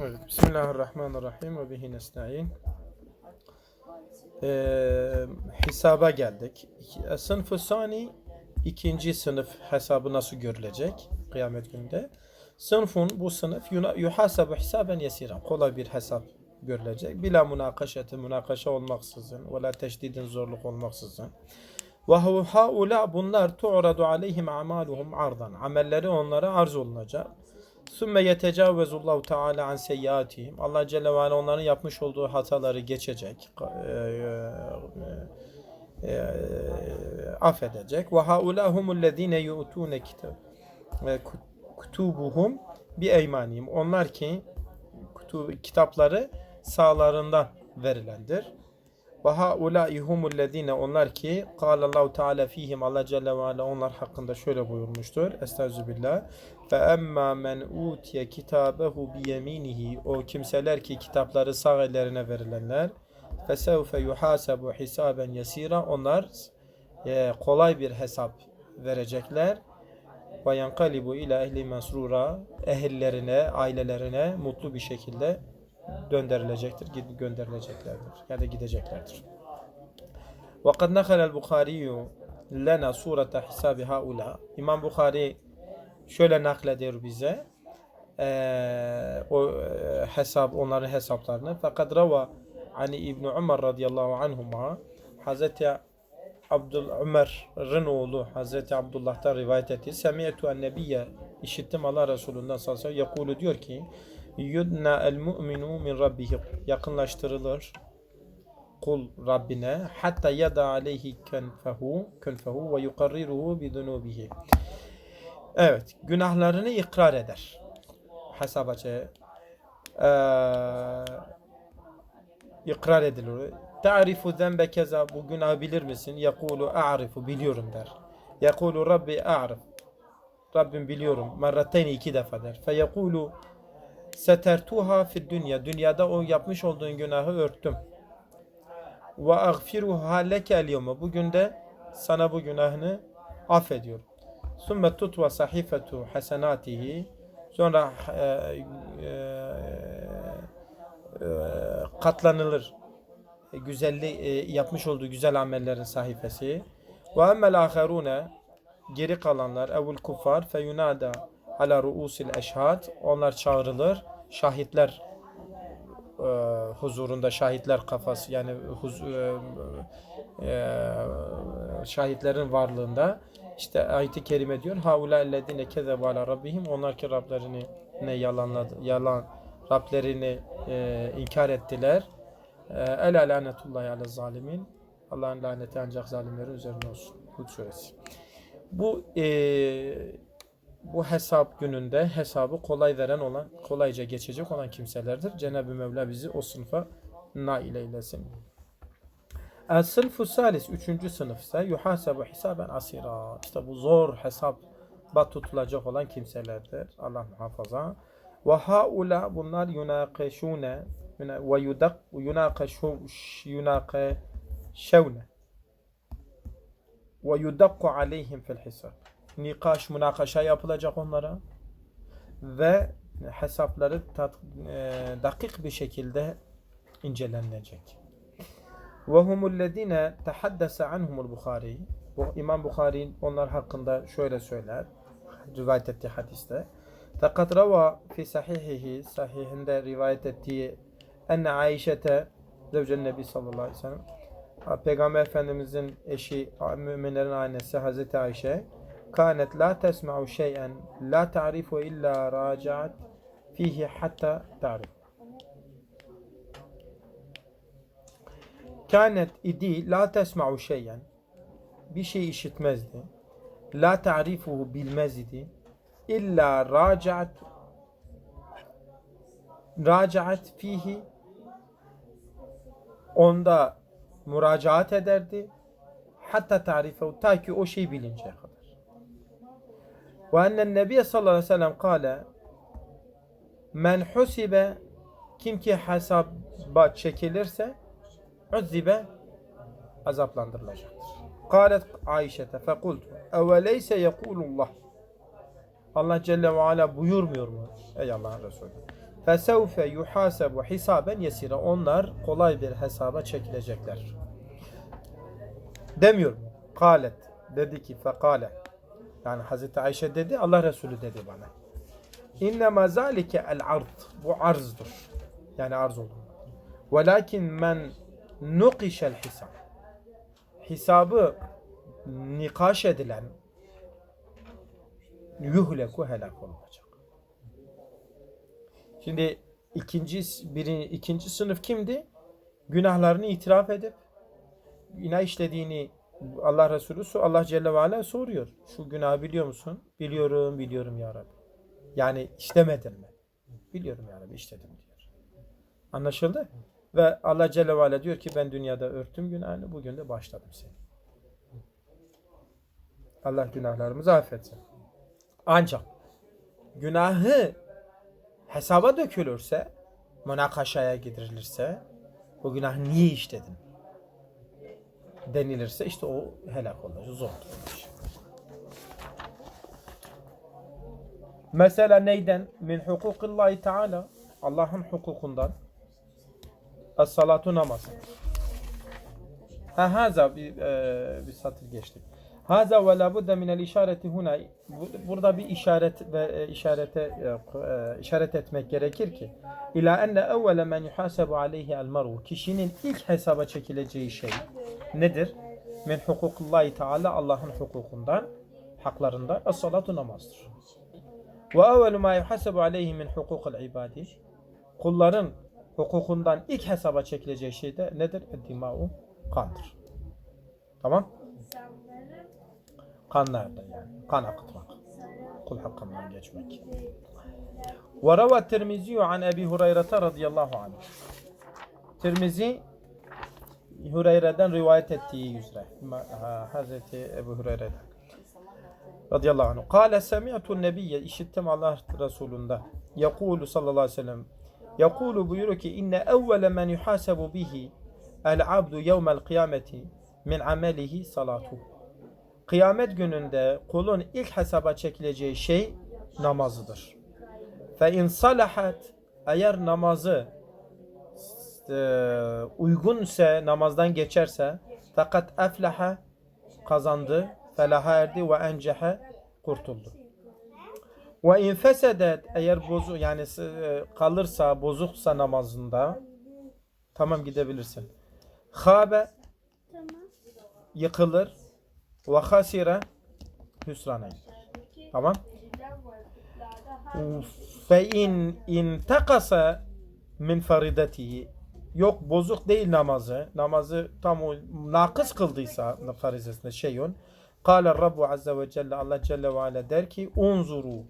Evet, Bismillahirrahmanirrahim ve bihi nesta'in. Ee, hesaba geldik. İki- Sınıf-ı sani ikinci sınıf hesabı nasıl görülecek kıyamet gününde? Sınıfın bu sınıf yuhasabu hisaben yesira. Kolay bir hesap görülecek. Bila münakaşeti, münakaşa olmaksızın ve la teşdidin zorluk olmaksızın. Ve haula bunlar tu'radu aleyhim amaluhum ardan. Amelleri onlara arz olunacak. Sümme yetecavvezullahu teala an seyyiatihim. Allah Celle ve onların yapmış olduğu hataları geçecek. e, e, e, affedecek. Ve haula humullezine yu'tune kitab ve kutubuhum bi eymanihim. Onlar ki kitapları sağlarından verilendir. Ve haulâi humullezîne onlar ki kâlallahu teâlâ fîhim Allah Celle ve Ala onlar hakkında şöyle buyurmuştur. Estağfirullah. Fe emmâ men utiye kitâbehu bi yeminihi o kimseler ki kitapları sağ ellerine verilenler. Fe sevfe yuhasabu hisaben yesira onlar e, kolay bir hesap verecekler. Ve yankalibu ila ehli mesrura ehillerine, ailelerine mutlu bir şekilde döndürülecektir, gid- gönderileceklerdir ya da gideceklerdir. Kad nakhalel Bukhari lena surete hisabi haula. İmam Bukhari şöyle naklediyor bize eee, o eee, hesap onların hesaplarını. Fakat rava ani İbn Umar radıyallahu anhuma Hazreti Abdül Ömer'in oğlu Hazreti Abdullah'tan rivayet etti. Semi'tu en nebiyye işittim Allah Resulü'nden sallallahu aleyhi ve sellem diyor ki yudna el mu'minu min rabbihi yakınlaştırılır kul Rabbine hatta yada aleyhi kenfehu kenfehu ve yukarriruhu bi dunubihi. Evet, günahlarını ikrar eder. Hesaba çe- eee ikrar edilir. Ta'rifu zenbe keza bu günah bilir misin? Yakulu a'rifu biliyorum der. Yakulu Rabbi a'rif. Rabbim biliyorum. Merrateyni iki defa der. Fe yakulu setertuha fid dünya. Dünyada o yapmış olduğun günahı örttüm. Ve agfiruha leke yevme. Bugün de sana bu günahını affediyorum. Sümme tutva sahifetu hasenatihi. Sonra e, e, e, katlanılır güzelli e, yapmış olduğu güzel amellerin sayfası. Ve emmel aherune geri kalanlar evul kuffar fe yunada ala ruusil eşhad onlar çağrılır şahitler e, huzurunda şahitler kafası yani huz, e, e, şahitlerin varlığında işte ayet-i kerime diyor haula ellezine kezebu ala rabbihim onlar ki Rablerini ne yalanladı yalan Rablerini e, inkar ettiler. E, Ela lanetullahi ala zalimin. Allah'ın laneti ancak zalimlerin üzerine olsun. Hud suresi. Bu e, bu hesap gününde hesabı kolay veren olan, kolayca geçecek olan kimselerdir. Cenab-ı Mevla bizi o sınıfa nail eylesin. El sınıfı salis, üçüncü sınıf ise yuhasebu hisaben asira. İşte bu zor hesaba tutulacak olan kimselerdir. Allah muhafaza. Ve haula bunlar yunaqişune ve yudak yunaqişu yunaqişune ve yudakku aleyhim fil hisab. Nikaş, münakaşa yapılacak onlara ve hesapları tat, e, dakik bir şekilde incelenecek. Ve humullezine tehaddese anhumul Bukhari. Bu İmam Bukhari onlar hakkında şöyle söyler. Rivayet ettiği hadiste. Fakat rava fi sahihihi sahihinde rivayet ettiği enne Ayşe'te zevcen Nebi sallallahu aleyhi ve Peygamber Efendimizin eşi müminlerin annesi Hazreti Ayşe كانت لا تسمع شيئا لا تعرفه إلا راجعت فيه حتى تعرف كانت إيدي لا تسمع شيئا بشيء شت لا تعرفه بالمزد إلا راجعت راجعت فيه onda müracaat ederdi. Hatta tarife o ta ki o şey Ve ennen nebiye sallallahu aleyhi ve sellem kale men husibe kim ki hesaba çekilirse uzzibe azaplandırılacaktır. Kalet Ayşe'te fekultu eveleyse yekulullah Allah Celle ve Ala buyurmuyor mu? Ey Allah'ın Resulü. Fesevfe yuhasebu hisaben yesire. Onlar kolay bir hesaba çekilecekler. Demiyor. Kalet. Dedi ki fekale. Yani Hazreti Ayşe dedi, Allah Resulü dedi bana. İnnemâ zâlike el ard. Bu arzdır. Yani arz olur. Velakin men nukişel hisab. Hesabı nikaş edilen yuhleku helak olacak. Şimdi ikinci biri ikinci sınıf kimdi? Günahlarını itiraf edip günah işlediğini Allah Resulü Allah Celle ve Ala soruyor. Şu günahı biliyor musun? Biliyorum, biliyorum ya Rabbi. Yani işlemedin mi? Biliyorum ya Rabbi, işledim diyor. Anlaşıldı? Ve Allah Celle ve Ala diyor ki ben dünyada örttüm günahını, bugün de başladım seni. Allah günahlarımızı affetsin. Ancak günahı hesaba dökülürse, münakaşaya gidirilirse, o günahı niye işledin? Denilirse işte o helak olur. Zor. Mesela neyden? Min hukukillahi teala. Allah'ın hukukundan. Es-salatu namaz. Ha haza bir, e, bir satır geçtik. Haza ve la budde minel işareti huna. Bu- Burada bir işaret ve e, işarete e, e, işaret etmek gerekir ki ila enne evvele men yuhasabu aleyhi el mar'u. Kişinin ilk hesaba çekileceği şey nedir? Min hukukullahi teala Allah'ın hukukundan, haklarından es-salatu namazdır. Ve evvelu ma yuhasabu aleyhi min hukukul ibadi. Kulların hukukundan ilk hesaba çekileceği şey de nedir? Dima'u kandır. Tamam? Kanlardan yani. Kan akıtmak. Kul hakkından geçmek. Ve rava Tirmizi an Ebi Hureyre radıyallahu anh. Tirmizi Hureyre'den rivayet ettiği üzere. Hazreti Ebu Hureyre'den. Radıyallahu anh. Kale semi'tu nebiyye işittim Allah Resulü'nde. Yakulu sallallahu aleyhi ve sellem. Yakulu buyuruyor ki inne evvele men yuhasebu bihi el abdu yevmel kıyameti min amelihi salatu. Kıyamet gününde kulun ilk hesaba çekileceği şey namazıdır. Fe in salahat eğer namazı e, uygunse namazdan geçerse fakat eflaha kazandı felaha erdi ve encehe kurtuldu. Ve in fesedet eğer bozu yani e, kalırsa bozuksa namazında tamam gidebilirsin. Habe yıkılır ve hasire hüsrana gider. Tamam. Fe in intakasa min faridatihi yok bozuk değil namazı. Namazı tam o nakıs kıldıysa farizesinde şeyun. Kâle Rabbu Azze ve Celle Allah Celle ve Ala der ki unzuru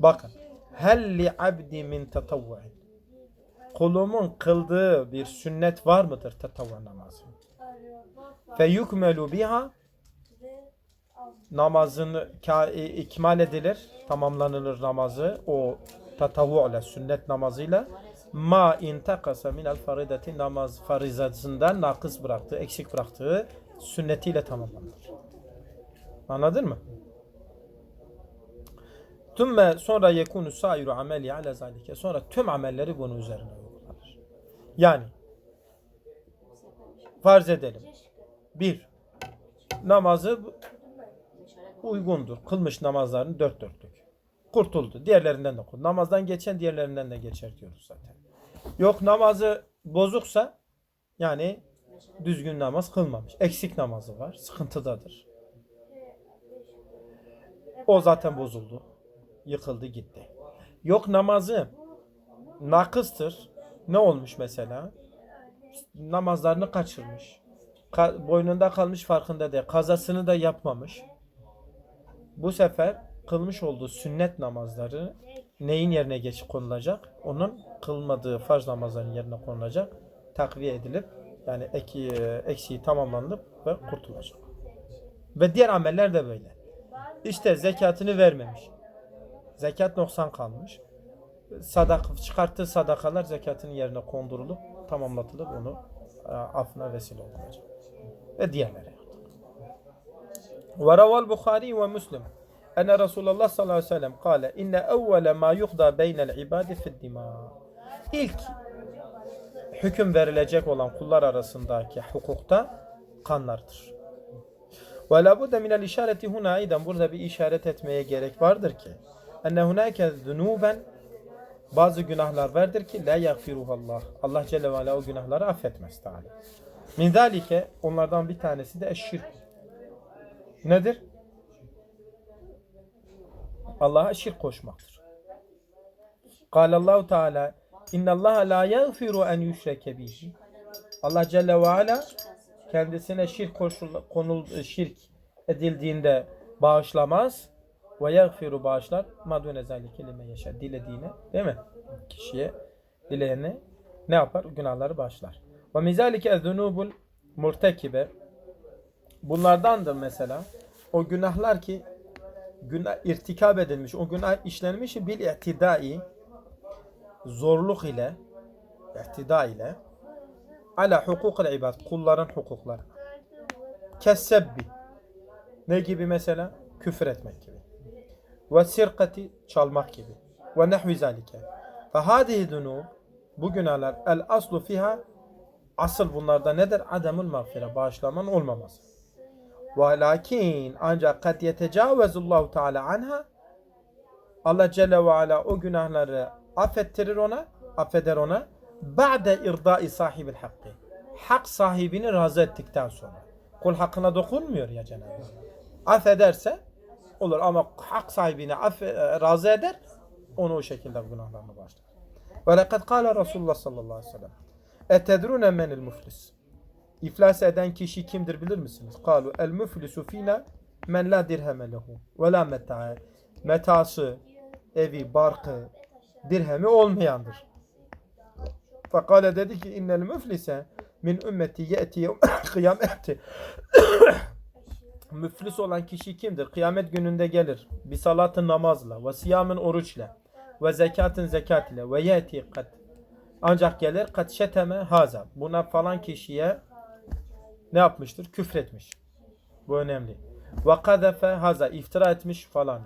bakın hel li abdi min tetavvu'in kulumun kıldığı bir sünnet var mıdır tetavvu namazı? Fe yukmelu biha namazını ka- e, ikmal edilir, tamamlanılır namazı o tatavvu ile sünnet namazıyla ma intakasa min el faridati namaz farizasından nakıs bıraktığı, eksik bıraktığı sünnetiyle tamamlanır. Anladın mı? Tümme sonra yekunu sairu ameli ala zalike. Sonra tüm amelleri bunun üzerine uygulanır. Yani farz edelim. Bir, namazı uygundur. Kılmış namazlarını dört dörtlük. Kurtuldu. Diğerlerinden de kurtuldu. Namazdan geçen diğerlerinden de geçer diyoruz zaten. Yok namazı bozuksa yani düzgün namaz kılmamış. Eksik namazı var. Sıkıntıdadır. O zaten bozuldu. Yıkıldı gitti. Yok namazı nakıstır. Ne olmuş mesela? Namazlarını kaçırmış. Ka- boynunda kalmış farkında değil. Kazasını da yapmamış. Bu sefer kılmış olduğu sünnet namazları neyin yerine geç konulacak? Onun kılmadığı farz namazların yerine konulacak. Takviye edilip yani eki, eksiği tamamlanıp ve kurtulacak. Ve diğer ameller de böyle. İşte zekatını vermemiş. Zekat noksan kalmış. Sadak, çıkarttığı sadakalar zekatın yerine kondurulup tamamlatılıp onu e, affına vesile olacak. Ve diğerleri. وروى البخاري ومسلم أن رسول الله صلى الله عليه وسلم قال إن أول ما يقضى بين العباد في الدماء ilk hüküm verilecek olan kullar arasındaki hukukta kanlardır. Ve la budde minel işareti huna aydan burada bir işaret etmeye gerek vardır ki enne hunake zunuben bazı günahlar vardır ki la yagfiruhallah. Allah Celle ve Ala o günahları affetmez Teala. Min zalike onlardan bir tanesi de eşşirk. Nedir? Allah'a şirk koşmaktır. Allahu Teala İnna Allah la yaghfiru en yushrake bihi. Allah Celle ve Ala kendisine şirk koşul, konul şirk edildiğinde bağışlamaz ve yaghfiru bağışlar ma dune zalike lime yaşa dilediğine değil mi? Kişiye dileyene ne yapar? Günahları bağışlar. Ve mizalike ez-zunubul murtekibe bunlardandır mesela o günahlar ki günah irtikab edilmiş, o günah işlenmiş bil ihtidai zorluk ile ihtida ile ala hukukul ibad kulların hukukları. Kessebbi ne gibi mesela? Küfür etmek gibi. Ve sirkati çalmak gibi. Ve nehvi zalike. Fe hadihi bu günahlar el aslu fiha asıl bunlarda nedir? Ademul mağfire. Bağışlaman olmaması. Ve lakin ancak kad yetecavvezullahu teala anha Allah Celle ve Ala o günahları affettirir ona, affeder ona. Ba'de irdai sahibil hakkı. Hak sahibini razı ettikten sonra. Kul hakkına dokunmuyor ya Cenab-ı Allah. Affederse olur ama hak sahibini affe, razı eder onu o şekilde günahlarını başlar. Ve lekad kâle Resulullah sallallahu aleyhi ve sellem. Etedrûne menil muflis. İflas eden kişi kimdir bilir misiniz? Kalu el müflisu fina men la dirheme lehu ve la meta'a. Metası, evi, barkı, dirhemi olmayandır. Fakale dedi ki innel müflise min ümmeti ye'ti kıyameti. Müflis olan kişi kimdir? Kıyamet gününde gelir. Bir salatın namazla ve siyamın oruçla ve zekatın zekat ile ve yeti kat. Ancak gelir kat şeteme haza. Buna falan kişiye ne yapmıştır? Küfretmiş. Bu önemli. Ve kadefe haza. iftira etmiş falan.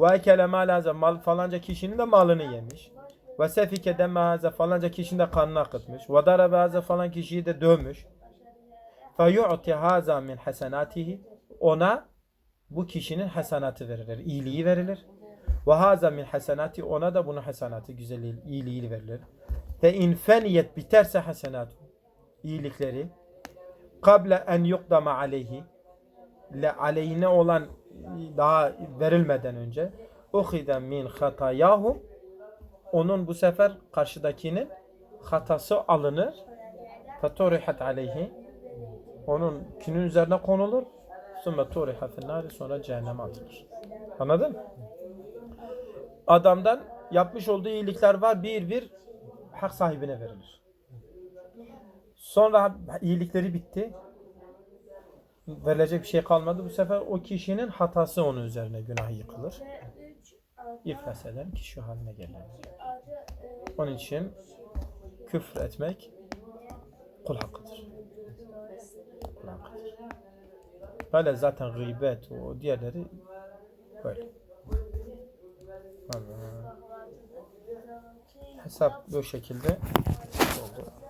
Ve ekele mal. Mal falanca kişinin de malını yemiş. Ve sefike demme haza. Falanca kişinin de kanını akıtmış. Ve darabe haza falan kişiyi de dövmüş. Fe yu'ti haza min hasenatihi. Ona bu kişinin hasenatı verilir. iyiliği verilir. Ve haza min hasenati. Ona da bunun hasenatı, güzelliği, iyiliği verilir. Ve in feniyet biterse hasenatu. iyilikleri kable en yukdama aleyhi. Le aleyhine olan daha verilmeden önce. Uhide min hatayahum onun bu sefer karşıdakinin hatası alınır. Fatorihat aleyhi. Onun künün üzerine konulur. Sümme turiha sonra cehenneme atılır. Anladın? Adamdan yapmış olduğu iyilikler var. Bir bir hak sahibine verilir. Sonra iyilikleri bitti. Verilecek bir şey kalmadı. Bu sefer o kişinin hatası onun üzerine günah yıkılır. İflas eden kişi haline gelir. Onun için küfür etmek kul hakkıdır. Kul hakkıdır. Böyle zaten gıybet o diğerleri böyle. Hesap bu şekilde oldu.